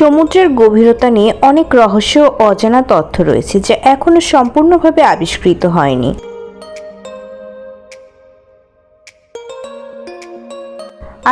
সমুদ্রের গভীরতা নিয়ে অনেক রহস্য ও অজানা তথ্য রয়েছে, যা এখনও সম্পূর্ণভাবে আবিষ্কৃত হয়নি।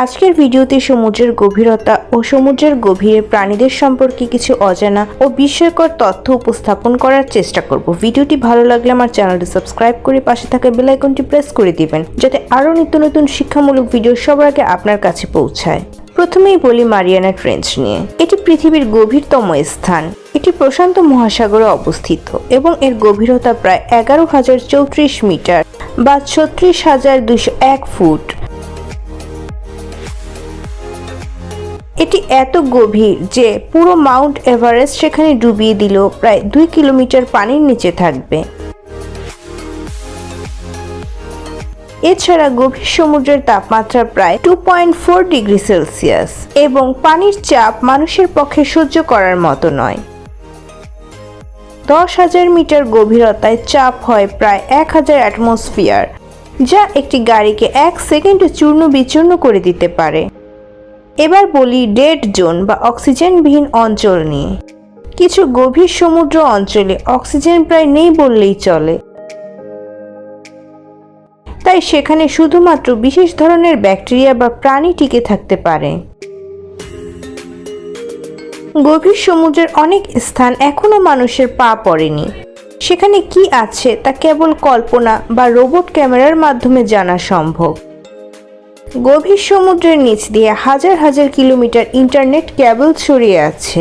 আজকের ভিডিওতে সমুদ্রের গভীরতা ও সমুদ্রের গভীরে প্রাণীদের সম্পর্কে কিছু অজানা ও বিস্ময়কর তথ্য উপস্থাপন করার চেষ্টা করব। ভিডিওটি ভালো লাগলে আমার চ্যানেলটি সাবস্ক্রাইব করে পাশে থাকা বেল আইকনটি প্রেস করে দিবেন, যাতে আরও নিত্য নতুন শিক্ষামূলক ভিডিও সবার আগে আপনার কাছে পৌঁছায়। প্রথমেই বলি মারিয়ানা ট্রেঞ্চ নিয়ে। এটি পৃথিবীর গভীরতম স্থান। এটি প্রশান্ত মহাসাগরে অবস্থিত এবং এর গভীরতা প্রায় এগারো হাজার চৌত্রিশ মিটার বা ছত্রিশ হাজার দুশো এক ফুট। এটি এত গভীর যে পুরো মাউন্ট এভারেস্ট সেখানে ডুবিয়ে দিল প্রায় দুই কিলোমিটার পানির নিচে থাকবে। এছাড়া গভীর সমুদ্রের তাপমাত্রা প্রায় two point four degree Celsius এবং পানির চাপ মানুষের পক্ষে সহ্য করার মতো নয়। দশ হাজার মিটার গভীরতায় চাপ হয় প্রায় এক হাজার অ্যাটমসফিয়ার যা একটি গাড়িকে এক সেকেন্ডে চূর্ণ বিচূর্ণ করে দিতে পারে। এবার বলি ডেড জোন বা অক্সিজেনবিহীন অঞ্চল নিয়ে। কিছু গভীর সমুদ্র অঞ্চলে অক্সিজেন প্রায় নেই বললেই চলে। তাই সেখানে শুধুমাত্র বিশেষ ধরনের ব্যাকটেরিয়া বা প্রাণী টিকে থাকতে পারে। গভীর সমুদ্রের অনেক স্থান এখনও মানুষের পা পড়েনি। সেখানে কি আছে তা কেবল কল্পনা বা রোবট ক্যামেরার মাধ্যমে জানা সম্ভব। গভীর সমুদ্রের নিচ দিয়ে হাজার হাজার কিলোমিটার ইন্টারনেট কেবল ছড়িয়ে আছে।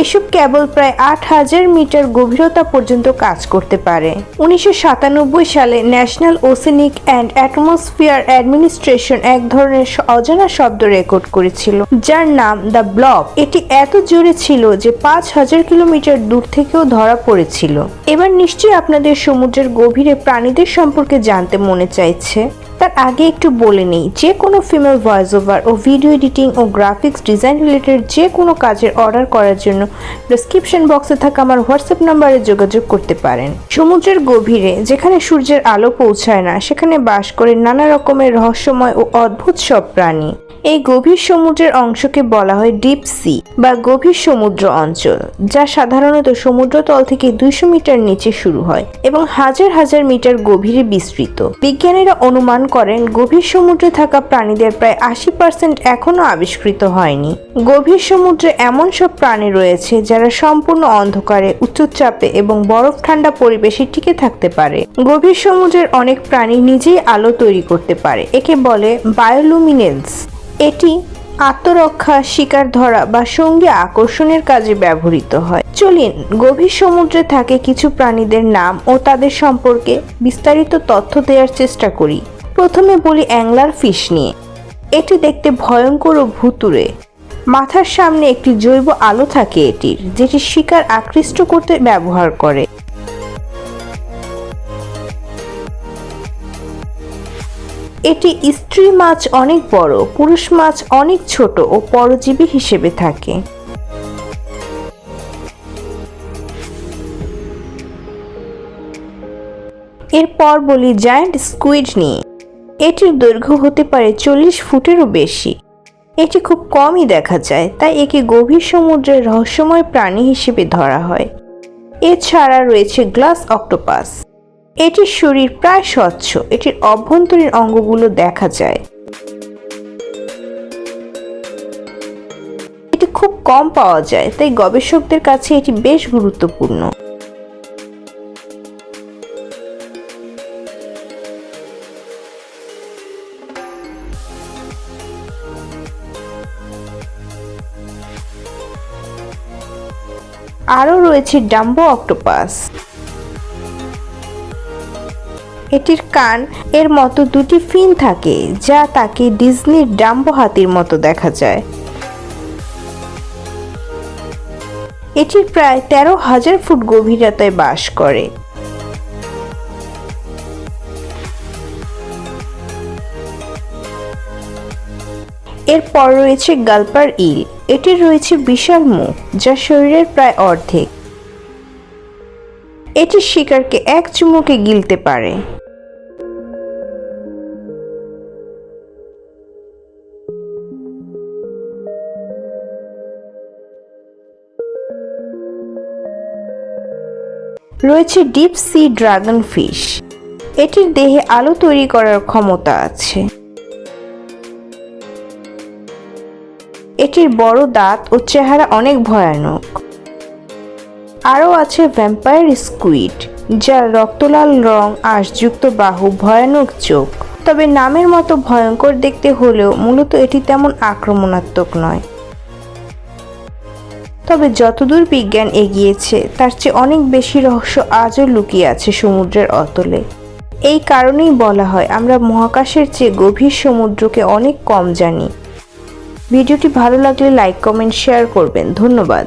এসব কেবল প্রায় আট হাজার মিটার গভীরতা পর্যন্ত কাজ করতে পারে। উনিশশো সাতানব্বই সালে national oceanic and atmosphere administration এক ধরনের অজানা শব্দ রেকর্ড করেছিল, যার নাম দ্য ব্লক। এটি এত জোরে ছিল যে পাঁচ হাজার কিলোমিটার দূর থেকেও ধরা পড়েছিল। এবার নিশ্চয়ই আপনাদের সমুদ্রের গভীরে প্রাণীদের সম্পর্কে জানতে মনে চাইছে। তার আগে একটু বলে নেই, যে কোনো ফিমেল ভয়েস ওভার ও ভিডিও এডিটিং ও গ্রাফিক্স ডিজাইন রিলেটেড যে কোনো কাজের অর্ডার করার জন্য ডিসক্রিপশন বক্সে থাকা আমার হোয়াটসঅ্যাপ নাম্বারে যোগাযোগ করতে পারেন। সমুদ্রের গভীরে, যেখানে সূর্যের আলো পৌঁছায় না, সেখানে বাস করে নানা রকমের রহস্যময় ও অদ্ভুত সব প্রাণী। এই গভীর সমুদ্রের অংশকে বলা হয় ডিপ সি বা গভীর সমুদ্র অঞ্চল, যা সাধারণত সমুদ্রতল থেকে দুইশো মিটার নিচে শুরু হয় এবং হাজার হাজার মিটার গভীরে বিস্তৃত। বিজ্ঞানীরা অনুমান করেন, গভীর সমুদ্রে থাকা প্রাণীদের প্রায় আশি পার্সেন্ট এখনও আবিষ্কৃত হয়নি। গভীর সমুদ্রে এমন সব প্রাণী রয়েছে যারা সম্পূর্ণ অন্ধকারে, উচ্চচাপে এবং বরফ ঠান্ডা পরিবেশে টিকে থাকতে পারে। গভীর সমুদ্রের অনেক প্রাণী নিজেই আলো তৈরি করতে পারে, একে বলে বায়োলুমিনেন্স। এটি আত্মরক্ষা শিকার ধরা বা সঙ্গী আকর্ষণের কাজে ব্যবহৃত হয়। চলিন, গভীর সমুদ্রে থাকে কিছু প্রাণীদের নাম ও তাদের সম্পর্কে বিস্তারিত তথ্য দেওয়ার চেষ্টা করি। প্রথমে বলি অ্যাংলার ফিশ নিয়ে। এটি দেখতে ভয়ঙ্কর ও ভুতুরে মাথার সামনে একটি জৈব আলো থাকে এটির, যেটি শিকার আকৃষ্ট করতে ব্যবহার করে। এটি স্ত্রী মাছ অনেক বড়, পুরুষ মাছ অনেক ছোট ও পরজীবী হিসেবে থাকে। এরপর বলি জায়ান্ট স্কুইড নিয়ে। এটির দৈর্ঘ্য হতে পারে চল্লিশ ফুটেরও বেশি। এটি খুব কমই দেখা যায়, তাই একে গভীর সমুদ্রের রহস্যময় প্রাণী হিসেবে ধরা হয়। এছাড়া রয়েছে গ্লাস অক্টোপাস। এটির শরীর প্রায় স্বচ্ছ। এটির অভ্যন্তরীণ অঙ্গগুলো দেখা যায়। এটি খুব কম পাওয়া যায়, তাই গবেষকদের কাছে এটি বেশ গুরুত্বপূর্ণ। আরও রয়েছে ডাম্বো অক্টোপাস এটির কান এর মতো দুটি ফিন থাকে, যা তাকে ডিজনির ডাম্বো হাতির মতো দেখা যায়। এটির প্রায় তেরো হাজার ফুট গভীরতায় বাস করে। এরপর রয়েছে গালপার ইল। এটির রয়েছে বিশাল মুখ, যা শরীরের প্রায় অর্ধেক। এটি শিকারকে এক চুমুকে গিলতে পারে। রয়েছে ডিপ সি ড্রাগন ফিশ এটির দেহে আলো তৈরি করার ক্ষমতা আছে। এটির বড় দাঁত ও চেহারা অনেক ভয়ানক। আরও আছে ভ্যাম্পায়ার স্কুইড যার রক্তলাল রং আঁশযুক্ত বাহু ভয়ানক চোখ। তবে নামের মতো ভয়ঙ্কর দেখতে হলেও মূলত এটি তেমন আক্রমণাত্মক নয়। তবে যতদূর বিজ্ঞান এগিয়েছে, তার চেয়ে অনেক বেশি রহস্য আজও লুকিয়ে আছে সমুদ্রের অতলে। এই কারণেই বলা হয়, আমরা মহাকাশের চেয়ে গভীর সমুদ্রকে অনেক কম জানি। ভিডিওটি ভালো লাগলে লাইক, কমেন্ট, শেয়ার করবেন। ধন্যবাদ।